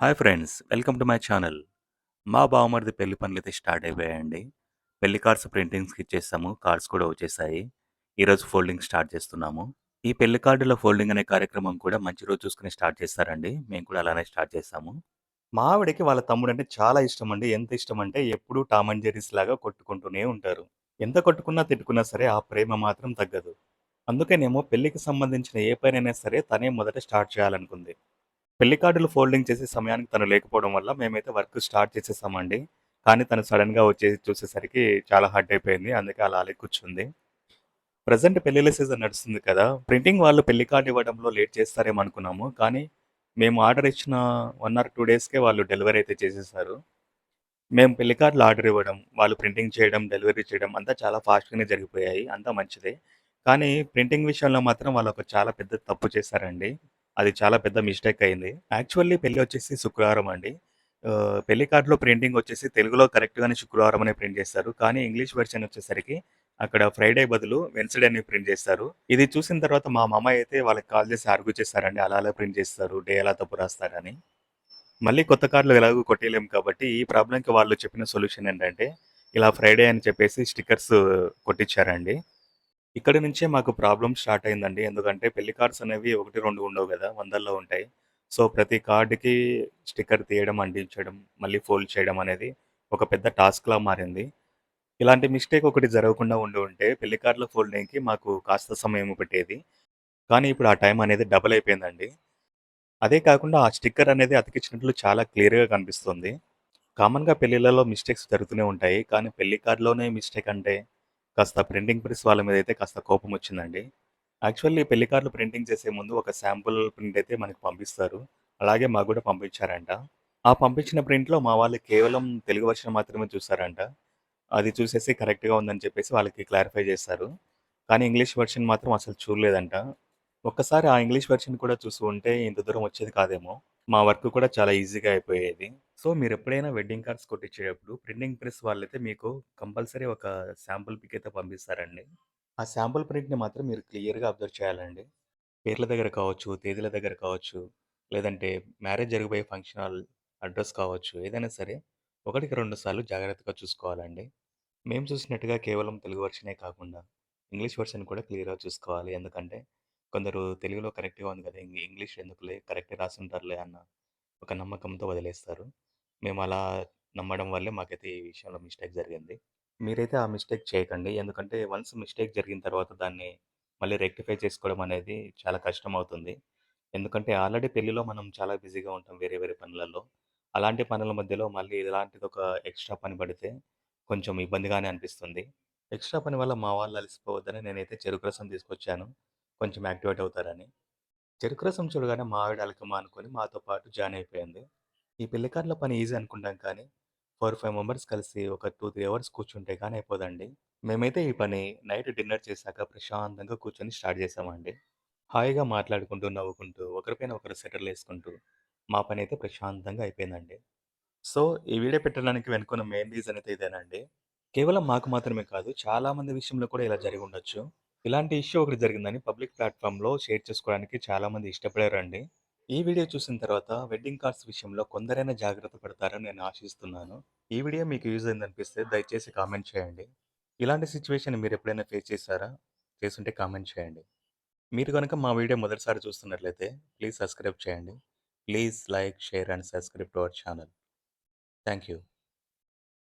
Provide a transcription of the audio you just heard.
Hi friends welcome to my channel. మా బావమరిది పెళ్ళి పనులైతే స్టార్ట్ అయిపోయాయండి. పెళ్ళి కార్డ్స్ ప్రింటింగ్స్కి ఇచ్చేసాము కార్డ్స్ కూడా వచ్చేసాయి. ఈరోజు ఫోల్డింగ్ స్టార్ట్ చేస్తున్నాము. ఈ పెళ్ళి కార్డుల ఫోల్డింగ్ అనే కార్యక్రమం కూడా మంచి రోజు చూసుకుని స్టార్ట్ చేస్తారండి. మేము కూడా అలానే స్టార్ట్ చేస్తాము. మా ఆవిడకి వాళ్ళ తమ్ముడు అంటే చాలా ఇష్టం అండి. ఎంత ఇష్టం అంటే ఎప్పుడూ టామ్ అండ్ జెర్రీస్ లాగా కొట్టుకుంటూనే ఉంటారు. ఎంత కొట్టుకున్నా తిట్టుకున్నా సరే ఆ ప్రేమ మాత్రం తగ్గదు. అందుకేనేమో పెళ్ళికి సంబంధించిన ఏ పనైనా సరే తనే మొదట స్టార్ట్ చేయాలనుకుంది. పెళ్ళి కార్డులు ఫోల్డింగ్ చేసే సమయానికి తను లేకపోవడం వల్ల మేమైతే వర్క్ స్టార్ట్ చేసేసామండి. కానీ తను సడన్గా వచ్చేసి చూసేసరికి చాలా హార్డ్ అయిపోయింది. అందుకే అలా అలా కూర్చుంది ప్రజెంట్ పెళ్ళిళ్ళ సీజన్ నడుస్తుంది కదా! ప్రింటింగ్ వాళ్ళు పెళ్ళి కార్డు ఇవ్వడంలో లేట్ చేస్తారేమో అనుకున్నాము కానీ మేము ఆర్డర్ ఇచ్చిన వన్ ఆర్ టూ డేస్కే వాళ్ళు డెలివరీ అయితే చేసేసారు. మేము పెళ్ళి కార్డులు ఆర్డర్ ఇవ్వడం వాళ్ళు ప్రింటింగ్ చేయడం డెలివరీ చేయడం అంతా చాలా ఫాస్ట్గానే జరిగిపోయాయి. అంతా మంచిదే. కానీ ప్రింటింగ్ విషయంలో మాత్రం వాళ్ళు ఒక చాలా పెద్ద తప్పు చేశారండి. అది చాలా పెద్ద మిస్టేక్ అయింది. యాక్చువల్లీ పెళ్ళి వచ్చేసి శుక్రవారం అండి. పెళ్ళి కార్డులో ప్రింటింగ్ వచ్చేసి తెలుగులో కరెక్ట్గానే శుక్రవారం అనే ప్రింట్ చేస్తారు. కానీ ఇంగ్లీష్ వెర్షన్ వచ్చేసరికి అక్కడ ఫ్రైడే బదులు వెన్స్డే అని ప్రింట్ చేస్తారు. ఇది చూసిన తర్వాత మా మామ అయితే వాళ్ళకి కాల్ చేసి ఆర్గ్యూ చేస్తారండి. అలా అలా ప్రింట్ చేస్తారు. డే ఎలా తప్పు రాస్తారని మళ్ళీ కొత్త కార్డులు ఎలాగో కొట్టేయలేము కాబట్టి ఈ ప్రాబ్లంకి వాళ్ళు చెప్పిన సొల్యూషన్ ఏంటంటే ఇలా ఫ్రైడే అని చెప్పేసి స్టిక్కర్స్ కొట్టించారండి. ఇక్కడ నుంచే మాకు ప్రాబ్లమ్ స్టార్ట్ అయిందండి. ఎందుకంటే పెళ్ళి కార్డ్స్ అనేవి ఒకటి రెండు ఉండవు కదా వందల్లో ఉంటాయి. సో ప్రతి కార్డుకి స్టిక్కర్ తీయడం అంటించడం మళ్ళీ ఫోల్డ్ చేయడం అనేది ఒక పెద్ద టాస్క్లా మారింది. ఇలాంటి మిస్టేక్ ఒకటి జరగకుండా ఉండి ఉంటే పెళ్ళి కార్డుల ఫోల్డింగ్కి మాకు కాస్త సమయం పెట్టేది. కానీ ఇప్పుడు ఆ టైం అనేది డబుల్ అయిపోయిందండి. అదే కాకుండా ఆ స్టిక్కర్ అనేది అతికించినట్లు చాలా క్లియర్గా కనిపిస్తుంది. కామన్గా పెళ్ళిళ్ళలో మిస్టేక్స్ జరుగుతూనే ఉంటాయి. కానీ పెళ్ళి కార్డులోనే మిస్టేక్ అంటే కాస్త ప్రింటింగ్ ప్రెస్ వాళ్ళ మీద అయితే కాస్త కోపం వచ్చిందండి. యాక్చువల్లీ పెళ్ళికార్లు ప్రింటింగ్ చేసే ముందు ఒక శాంపుల్ ప్రింట్ అయితే మనకి పంపిస్తారు. అలాగే మాకు కూడా పంపించారంట. ఆ పంపించిన ప్రింట్లో మా వాళ్ళు కేవలం తెలుగు వర్షన్ మాత్రమే చూసారంట. అది చూసేసి కరెక్ట్గా ఉందని చెప్పేసి వాళ్ళకి క్లారిఫై చేస్తారు కానీ ఇంగ్లీష్ వర్షన్ మాత్రం అసలు చూడలేదంట. ఒక్కసారి ఆ ఇంగ్లీష్ వెర్షన్ కూడా చూసి ఉంటే ఇంత దూరం వచ్చేది కాదేమో. మా వర్క్ కూడా చాలా ఈజీగా అయిపోయేది. సో మీరు ఎప్పుడైనా వెడ్డింగ్ కార్డ్స్ కొట్టించేటప్పుడు ప్రింటింగ్ ప్రెస్ వాళ్ళైతే మీకు కంపల్సరీ ఒక శాంపుల్ పిక్ అయితే పంపిస్తారండి. ఆ శాంపుల్ ప్రింట్ని మాత్రం మీరు క్లియర్గా అబ్జర్వ్ చేయాలండి. పేర్ల దగ్గర కావచ్చు తేదీల దగ్గర కావచ్చు లేదంటే మ్యారేజ్ జరిగిపోయే ఫంక్షన్ హాల్ అడ్రస్ కావచ్చు ఏదైనా సరే ఒకటికి రెండు సార్లు జాగ్రత్తగా చూసుకోవాలండి. మేము చూసినట్టుగా కేవలం తెలుగు వర్షనే కాకుండా ఇంగ్లీష్ వర్షన్ కూడా క్లియర్గా చూసుకోవాలి. ఎందుకంటే కొందరు తెలుగులో కరెక్ట్గా ఉంది కదా! ఇంగ్ ఇంగ్లీష్ ఎందుకులే? కరెక్టే రాసుంటారులే అన్న ఒక నమ్మకంతో వదిలేస్తారు. మేము అలా నమ్మడం వల్లే మాకైతే ఈ విషయంలో మిస్టేక్ జరిగింది. మీరైతే ఆ మిస్టేక్ చేయకండి. ఎందుకంటే వన్స్ మిస్టేక్ జరిగిన తర్వాత దాన్ని మళ్ళీ రెక్టిఫై చేసుకోవడం అనేది చాలా కష్టం అవుతుంది ఎందుకంటే ఆల్రెడీ పెళ్ళిలో మనం చాలా బిజీగా ఉంటాం వేరే వేరే పనులలో. అలాంటి పనుల మధ్యలో మళ్ళీ ఇలాంటిది ఒక ఎక్స్ట్రా పని పడితే కొంచెం ఇబ్బందిగానే అనిపిస్తుంది. ఎక్స్ట్రా పని వల్ల మా వాళ్ళు అలసిపోవద్దని నేనైతే చెరుకు రసం తీసుకొచ్చాను. కొంచెం యాక్టివేట్ అవుతారని. చెరుకు రసం చూడగానే మా ఆవిడ అలకమా అనుకుని మాతో పాటు జాయిన్ అయిపోయింది. ఈ పెళ్ళికార్ల పని ఈజీ అనుకుంటాం కానీ ఫోర్ ఫైవ్ మెంబర్స్ కలిసి ఒక టూ త్రీ అవర్స్ కూర్చుంటే కానీ అయిపోదండి. మేమైతే ఈ పని నైట్ డిన్నర్ చేశాక ప్రశాంతంగా కూర్చొని స్టార్ట్ చేసామండి హాయిగా మాట్లాడుకుంటూ నవ్వుకుంటూ ఒకరిపైన ఒకరు సెటిల్ వేసుకుంటూ మా పని అయితే ప్రశాంతంగా అయిపోయిందండి. సో ఈ వీడియో పెట్టడానికి వెనుకున్న మెయిన్ రీజన్ అయితే ఇదేనండి. కేవలం మాకు మాత్రమే కాదు చాలా మంది విషయంలో కూడా ఇలా జరిగి ఉండొచ్చు. ఇలాంటి ఇష్యూ ఒకటి జరిగిందని పబ్లిక్ ప్లాట్ఫామ్లో షేర్ చేసుకోవడానికి చాలామంది ఇష్టపడారండి. ఈ వీడియో చూసిన తర్వాత వెడ్డింగ్ కార్డ్స్ విషయంలో కొందరైనా జాగ్రత్త పడతారని నేను ఆశిస్తున్నాను. ఈ వీడియో మీకు యూజ్ అయిందనిపిస్తే దయచేసి కామెంట్ చేయండి. ఇలాంటి సిచ్యువేషన్ మీరు ఎప్పుడైనా ఫేస్ చేశారా? చేస్తుంటే కామెంట్ చేయండి. మీరు కనుక మా వీడియో మొదటిసారి చూస్తున్నట్లయితే ప్లీజ్ సబ్స్క్రైబ్ చేయండి. Please like share and subscribe to our channel. Thank you